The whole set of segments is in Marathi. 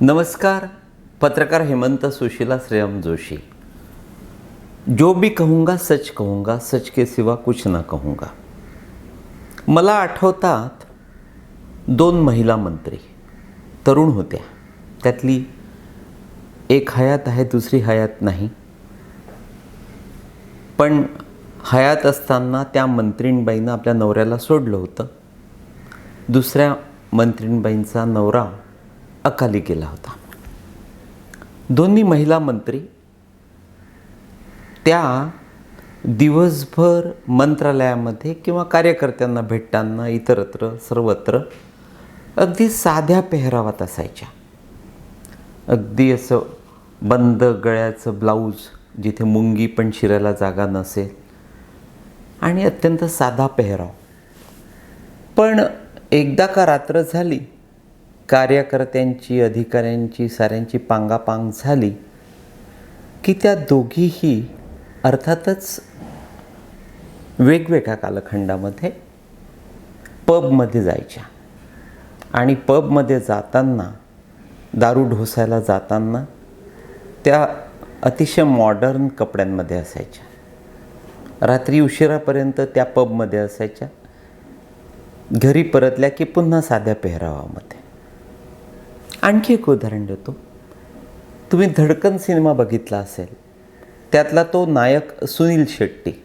नमस्कार पत्रकार हेमंत सुशीला श्रेयम जोशी. जो भी कहूँगा सच कहूँगा सच के सिवा कुछ ना कहूँगा. मला आठवतात दोन महिला मंत्री तरुण होत्या. त्यातली एक हयात आहे दुसरी हयात नाही. पण हयात असताना त्या मंत्रीणबाईनं आपल्या नवऱ्याला सोडलं होतं. दुसऱ्या मंत्रीणबाईंचा नवरा अकाली गेला होता. दोन्ही महिला मंत्री त्या दिवसभर मंत्रालयामध्ये किंवा कार्यकर्त्यांना भेटताना इतरत्र सर्वत्र अगदी साध्या पेहरावात असायच्या. अगदी असं बंद गळ्याचं ब्लाऊज जिथे मुंगी पण शिरायला जागा नसेल आणि अत्यंत साधा पेहराव. पण एकदा का रात्र झाली कार्यकर्त्यांची अधिकाऱ्यांची साऱ्यांची पांगापांग झाली की त्या दोघीही अर्थातच वेगवेगळ्या कालखंडामध्ये पबमध्ये जायच्या. आणि पबमध्ये जाताना दारू ढोसायला जाताना त्या अतिशय मॉडर्न कपड्यांमध्ये असायच्या. रात्री उशिरापर्यंत त्या पबमध्ये असायच्या. घरी परतल्या की पुन्हा साध्या पेहरावामध्ये. आणखी एक उदाहरण देतो. तुम्ही धडकन सिनेमा बघितला असेल त्यातला तो नायक सुनील शेट्टी.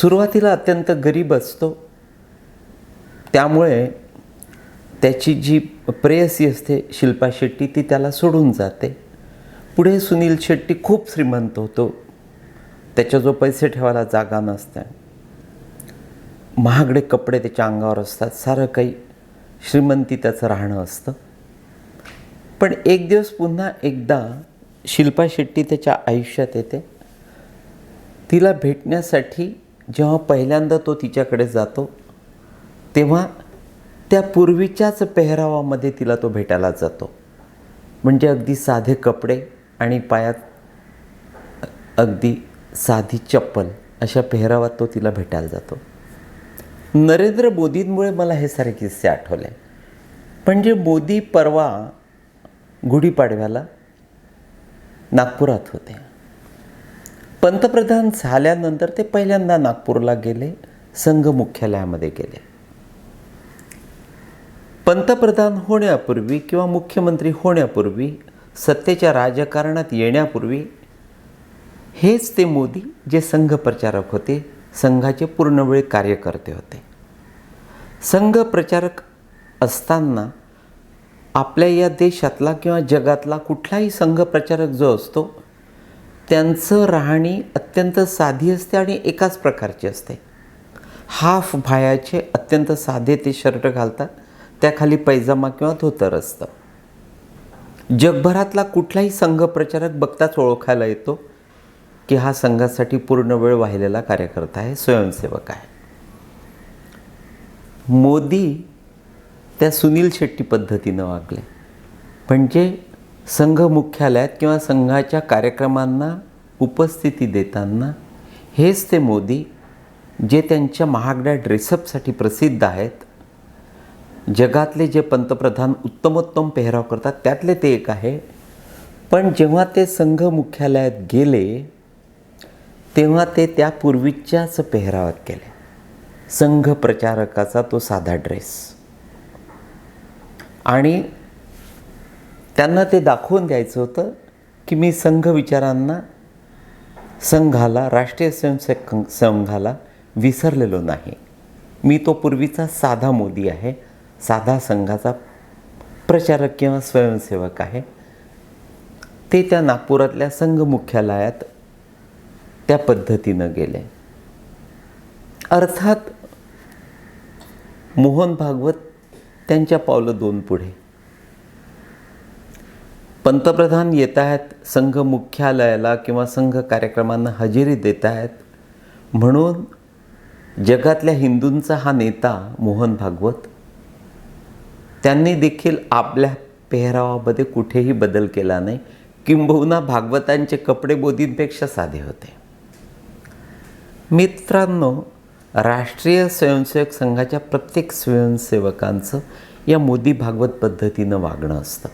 सुरुवातीला अत्यंत गरीब असतो. त्यामुळे त्याची जी प्रेयसी असते शिल्पा शेट्टी ती त्याला सोडून जाते. पुढे सुनील शेट्टी खूप श्रीमंत होतो. त्याच्या जो पैसे ठेवायला जागा नसते. महागडे कपडे त्याच्या अंगावर असतात. सारं काही श्रीमंती त्याचं राहणं असतं. पण एक दिवस पुन्हा एकदा शिल्पा शेट्टी त्याच्या आयुष्यात येते. तिला भेटण्यासाठी जेव्हा पहिल्यांदा तो तिच्याकडे जातो तेव्हा त्या पूर्वीच्याच पेहरावामध्ये तिला तो भेटायला जातो. म्हणजे अगदी साधे कपडे आणि पायात अगदी साधी चप्पल अशा पेहरावात तो तिला भेटायला जातो. नरेंद्र मोदींमुळे मला हे सारे किस्से आठवले. म्हणजे मोदी परवा गुढीपाडव्याला नागपुरात होते. पंतप्रधान झाल्यानंतर ते पहिल्यांदा नागपूरला गेले संघ मुख्यालयामध्ये गेले. पंतप्रधान होण्यापूर्वी किंवा मुख्यमंत्री होण्यापूर्वी सत्तेच्या राजकारणात येण्यापूर्वी हेच ते मोदी जे संघ प्रचारक होते संघाचे पूर्णवेळ कार्यकर्ते होते. संघ प्रचारक असताना आपल्या या देशातला किंवा जगातला कुठलाही संघ प्रचारक जो असतो त्यांचं राहणी अत्यंत साधी असते आणि एकाच प्रकारची असते. हाफ भायाचे अत्यंत साधे ते शर्ट घालतात त्याखाली पैजामा किंवा धोतर असतं. जगभरातला कुठलाही संघ प्रचारक बघताच ओळखायला येतो की हा संघासाठी पूर्ण वेळ वाहिलेला कार्यकर्ता आहे स्वयंसेवक आहे. मोदी त्या सुनील शेट्टी पद्धतीनं वागले. म्हणजे संघ मुख्यालयात किंवा संघाच्या कार्यक्रमांना उपस्थिती देताना हेच ते मोदी जे त्यांच्या महागड्या ड्रेसअपसाठी प्रसिद्ध आहेत जगातले जे पंतप्रधान उत्तमोत्तम पेहराव करतात त्यातले ते एक आहे. पण जेव्हा ते संघ मुख्यालयात गेले तेव्हा ते त्या पूर्वीच्याच पेहरावात गेले. संघ प्रचारकाचा तो साधा ड्रेस. आणि त्यांना ते दाखवून द्यायचं होतं की मी संघ विचारांना संघाला राष्ट्रीय स्वयंसेवक संघाला विसरलेलो नाही. मी तो पूर्वीचा साधा मोदी आहे साधा संघाचा प्रचारक किंवा स्वयंसेवक आहे. ते त्या नागपुरातल्या संघ मुख्यालयात त्या पद्धतीनं गेले. अर्थात मोहन भागवत त्यांच्या पावलं दोन पुढे. पंतप्रधान येत आहेत संघ मुख्यालयाला किंवा संघ कार्यक्रमांना हजेरी देत आहेत म्हणून जगातल्या हिंदूंचा हा नेता मोहन भागवत त्यांनी देखील आपल्या पेहरावामध्ये कुठेही बदल केला नाही. किंबहुना भागवतांचे कपडे बोधींपेक्षा साधे होते. मित्रांनो राष्ट्रीय स्वयंसेवक संघाच्या प्रत्येक स्वयंसेवकांचं या मोदी भागवत पद्धतीनं वागणं असतं.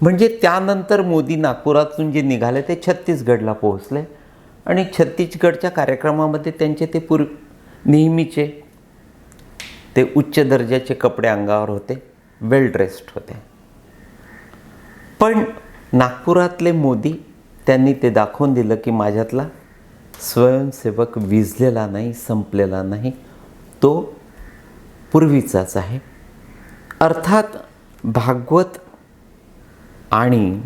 म्हणजे त्यानंतर मोदी नागपुरातून जे निघाले ते छत्तीसगडला पोहोचले आणि छत्तीसगडच्या कार्यक्रमामध्ये त्यांचे ते पूर्व नेहमीचे ते उच्च दर्जाचे कपडे अंगावर होते वेल ड्रेस्ड होते. पण नागपुरातले मोदी त्यांनी ते दाखवून दिलं की माझ्यातला स्वयंसेवक विजलेला नाही संपलेला नाही तो पूर्वीचाच आहे. अर्थात भागवत आणि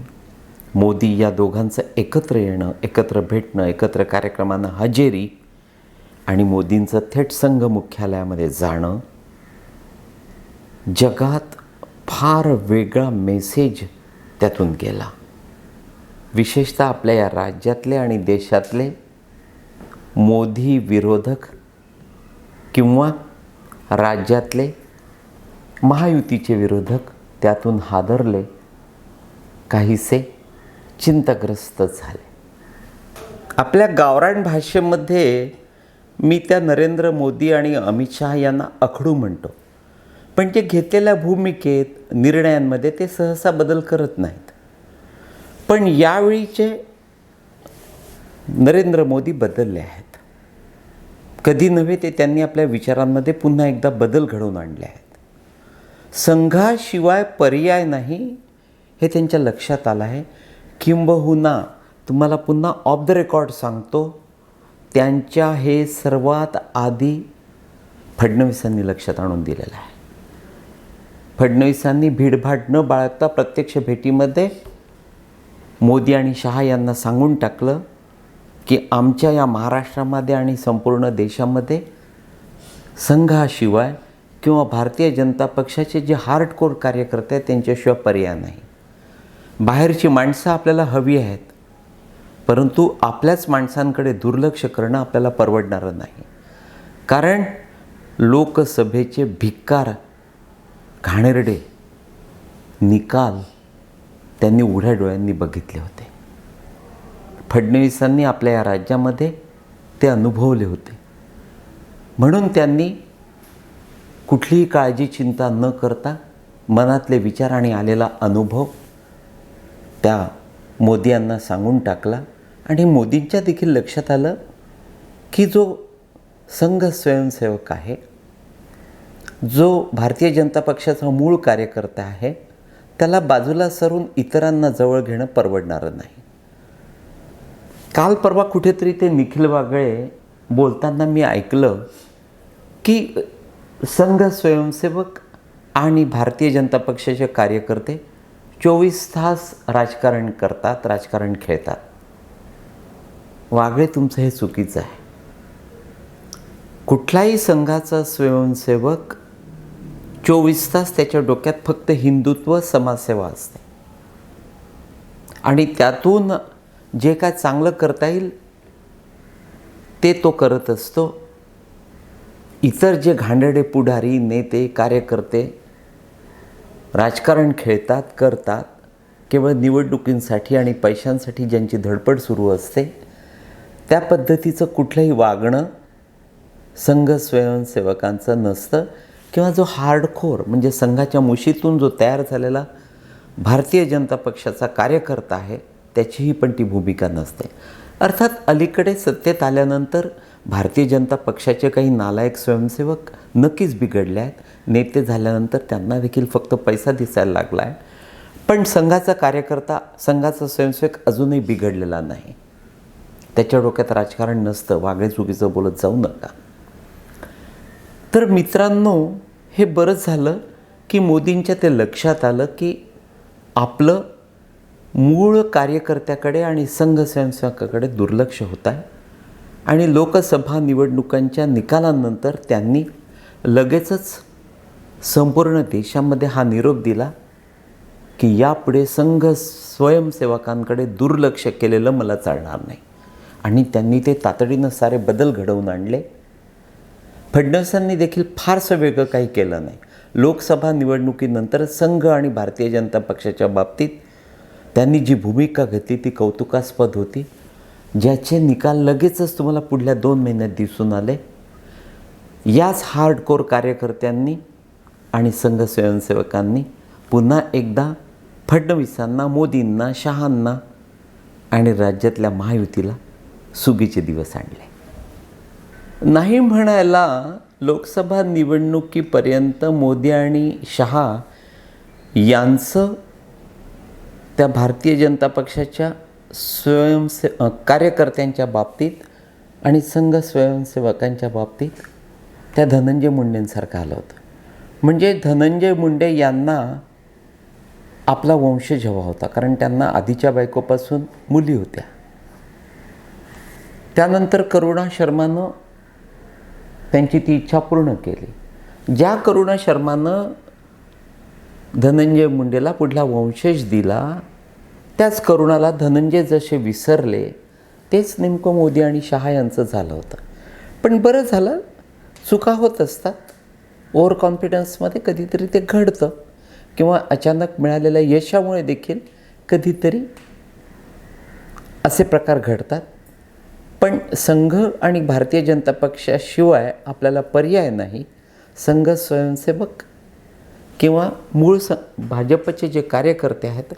मोदी या दोघांचं एकत्र येणं एकत्र भेटणं एकत्र कार्यक्रमांना हजेरी आणि मोदींचं थेट संघ मुख्यालयामध्ये जाणं जगात फार वेगळा मेसेज त्यातून गेला. विशेषतः आपल्या या राज्यातले आणि देशातले मोदी विरोधक किंवा राज्यातले महायुतीचे विरोधक त्यातून हादरले काहीसे चिंताग्रस्त झाले. आपल्या गावरान भाषेमध्ये मी त्या नरेंद्र मोदी आणि अमित शहा यांना अखडू म्हणतो. पण ते घेतलेल्या भूमिकेत निर्णयांमध्ये ते सहसा बदल करत नाहीत. पण यावेळीचे नरेंद्र मोदी बदलले आहेत. कधी नव्हे ते त्यांनी आपल्या विचारांमध्ये पुन्हा एकदा बदल घडवून आणले आहेत. संघाशिवाय पर्याय नाही हे त्यांच्या लक्षात आलं आहे. किंबहुना तुम्हाला पुन्हा ऑफ द रेकॉर्ड सांगतो त्यांच्या हे सर्वात आधी फडणवीसांनी लक्षात आणून दिलेलं आहे. फडणवीसांनी भीडभाड न बाळगता प्रत्यक्ष भेटीमध्ये मोदी आणि शहा यांना सांगून टाकलं की आमच्या या महाराष्ट्रामध्ये आणि संपूर्ण देशामध्ये संघाशिवाय किंवा भारतीय जनता पक्षाचे जे हार्डकोर कार्यकर्ते आहेत त्यांच्याशिवाय पर्याय नाही. बाहेरची माणसं आपल्याला हवी आहेत परंतु आपल्याच माणसांकडे दुर्लक्ष करणं आपल्याला परवडणारं नाही. कारण लोकसभेचे भिक्कार घाणेरडे निकाल त्यांनी उघड्या डोळ्यांनी बघितले होते. फडणवीसांनी आपल्या या राज्यामध्ये ते अनुभवले होते. म्हणून त्यांनी कुठलीही काळजी चिंता न करता मनातले विचार आणि आलेला अनुभव त्या मोदी यांना सांगून टाकला आणि मोदींच्या देखील लक्षात आलं की जो संघ स्वयंसेवक आहे जो भारतीय जनता पक्षाचा मूळ कार्यकर्ता आहे त्याला बाजूला सरून इतरांना जवळ घेणं परवडणारं नाही. काल परवा कुठेतरी ते निखिल वागळे बोलताना मी ऐकलं की संघ स्वयंसेवक आणि भारतीय जनता पक्षाचे कार्यकर्ते चोवीस तास राजकारण करतात राजकारण खेळतात. वागळे तुमचं हे चुकीचं आहे. कुठलाही संघाचा स्वयंसेवक चोवीस तास त्याच्या डोक्यात फक्त हिंदुत्व समाजसेवा असते. आणि त्यातून जे काय चांगलं करता येईल ते तो करत असतो. इतर जे घांडडे पुढारी नेते कार्यकर्ते राजकारण खेळतात करतात केवळ निवडणुकींसाठी आणि पैशांसाठी ज्यांची धडपड सुरू असते त्या पद्धतीचं कुठलंही वागणं संघ स्वयंसेवकांचं नसतं. किंवा जो हार्डखोर म्हणजे संघाच्या मुशीतून जो तयार झालेला भारतीय जनता पक्षाचा कार्यकर्ता आहे त्याचीही पण ती भूमिका नसते. अर्थात अलीकडे सत्तेत आल्यानंतर भारतीय जनता पक्षाचे काही नालायक स्वयंसेवक नक्कीच बिघडले आहेत. नेते झाल्यानंतर त्यांना देखील फक्त पैसा दिसायला लागला आहे पण संघाचा कार्यकर्ता संघाचा स्वयंसेवक अजूनही बिघडलेला नाही. त्याच्या डोक्यात राजकारण नसतं. वागळे चुकीचं बोलत जाऊ नका. तर मित्रांनो हे बरंच झालं की मोदींच्या ते लक्षात आलं की आपलं मूळ कार्यकर्त्याकडे आणि संघ स्वयंसेवकाकडे दुर्लक्ष होत आहे. आणि लोकसभा निवडणुकांच्या निकालानंतर त्यांनी लगेचच संपूर्ण देशामध्ये हा निरोप दिला की यापुढे संघ स्वयंसेवकांकडे दुर्लक्ष केलेलं मला चालणार नाही. आणि त्यांनी ते तातडीनं सारे बदल घडवून आणले. फडणवीसांनी देखील फारसं वेगळं काही केलं नाही. लोकसभा निवडणुकीनंतर संघ आणि भारतीय जनता पक्षाच्या बाबतीत त्यांनी जी भूमिका घेतली ती कौतुकास्पद होती. ज्याचे निकाल लगेचच तुम्हाला पुढल्या दोन महिन्यात दिसून आले. याच हार्डकोर कार्यकर्त्यांनी आणि संघ स्वयंसेवकांनी पुन्हा एकदा फडणवीसांना मोदींना शहांना आणि राज्यातल्या महायुतीला सुगीचे दिवस आणले. नाही म्हणायला लोकसभा निवडणुकीपर्यंत मोदी आणि शहा यांचं त्या भारतीय जनता पक्षाच्या स्वयंसे कार्यकर्त्यांच्या बाबतीत आणि संघ स्वयंसेवकांच्या बाबतीत त्या धनंजय मुंडेंसारखं आलं होतं. म्हणजे धनंजय मुंडे यांना आपला वंशज हवा होता कारण त्यांना आधीच्या बायकोपासून मुली होत्या. त्यानंतर करुणा शर्मानं त्यांची ती इच्छा पूर्ण केली. ज्या करुणा शर्मानं धनंजय मुंडेला पुढला वंशज दिला. त्याच करुणाला धनंजय जसे विसरले तेच नेमकं मोदी आणि शहा यांचं झालं होतं. पण बरं झालं चुका होत असतात. ओव्हर कॉन्फिडन्समध्ये कधीतरी ते घडतं किंवा अचानक मिळालेल्या यशामुळे देखील कधीतरी असे प्रकार घडतात. पण संघ आणि भारतीय जनता पक्षाशिवाय आपल्याला पर्याय नाही. संघ स्वयंसेवक किंवा मूळ स भाजपचे जे कार्यकर्ते आहेत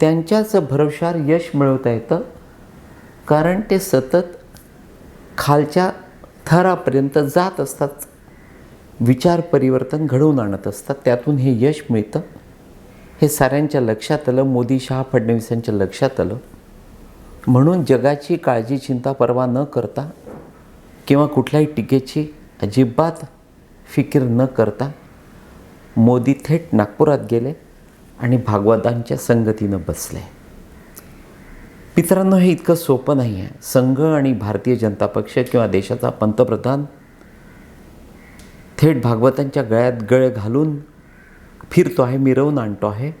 त्यांच्याच भरवशावर यश मिळवता येतं. कारण ते सतत खालच्या थरापर्यंत जात असतात. विचार परिवर्तन घडवून आणत असतात. त्यातून हे यश मिळतं. हे साऱ्यांच्या लक्षात आलं. मोदी शहा फडणवीसांच्या लक्षात आलं. म्हणून जगाची काळजी चिंता पर्वा न करता किंवा कुठल्याही टीकेची अजिबात फिकीर न करता मोदी थेट नागपुरात गेले आणि भागवतांच्या संगतीनं बसले. मित्रांनो हे इतकं सोपं नाही आहे संघ आणि भारतीय जनता पक्ष किंवा देशाचा पंतप्रधान थेट भागवतांच्या गळ्यात गळ घालून फिरतो आहे मिरवून आणतो आहे.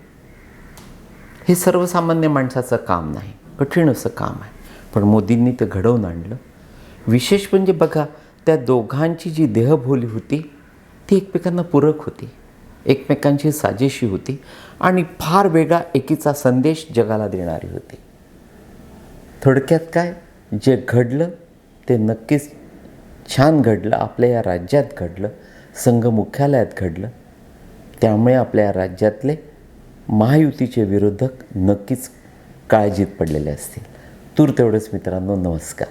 हे सर्वसामान्य माणसाचं काम नाही कठीण असं काम आहे. पण मोदींनी ते घडवून आणलं. विशेष म्हणजे बघा त्या दोघांची जी देहबोली होती ती एकमेकांना पूरक होती. एकमेकांची साजेशी होती आणि फार वेगळा एकीचा संदेश जगाला देणारी होती. थोडक्यात काय? जे घडलं ते नक्कीच छान घडलं. आपल्या या राज्यात घडलं संघ मुख्यालयात घडलं. त्यामुळे आपल्या या राज्यातले महायुतीचे विरोधक नक्कीच काळजीत पडलेले असतील. तूर तेवढंच मित्रांनो नमस्कार.